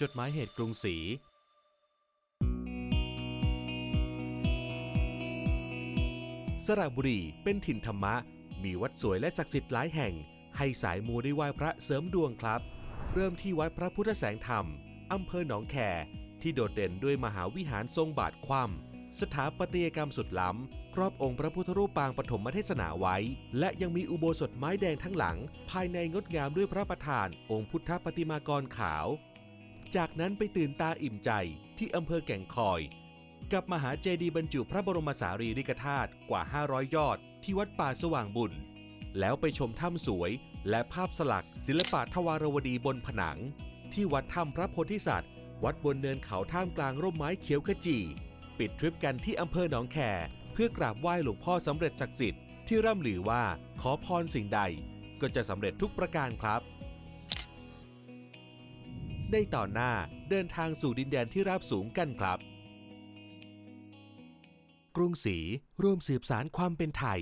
จดหมายเหตุกรุงศรีสระบุรีเป็นถิ่นธรรมะ มีวัดสวยและศักดิ์สิทธิ์หลายแห่ง ให้สายมูได้ไหว้พระเสริมดวงครับ เริ่มที่วัดพระพุทธแสงธรรม อำเภอหนองแค ที่โดดเด่นด้วยมหาวิหารทรงบาทคว่ำสถาปัตยกรรมสุดล้ำ ครอบองค์พระพุทธรูปปางปฐมเทศนาไว้ และยังมีอุโบสถไม้แดงทั้งหลัง ภายในงดงามด้วยพระประธาน องค์พุทธปฏิมากรขาว จากนั้นไปตื่นตาอิ่มใจที่อำเภอแก่งคอย กับมหาเจดีย์บรรจุพระบรมสารีริกธาตุกว่า 500 ยอด ที่วัดป่าสว่างบุญ แล้วไปชมถ้ำสวย และภาพสลักศิลปะทวารวดีบนผนัง ที่วัดถ้ำพระโพธิสัตว์ วัดบนเนินเขาท่ามกลางร่มไม้เขียวขจี ปิดทริปกันที่อำเภอหนองแคเพื่อกราบไหว้หลวงพ่อสำเร็จศักดิ์สิทธิ์ที่ร่ำลือว่าขอพรสิ่งใดก็จะสำเร็จทุกประการครับ ในตอนหน้าเดินทางสู่ดินแดนที่ราบสูงกันครับ กรุงศรีร่วมสืบสารความเป็นไทย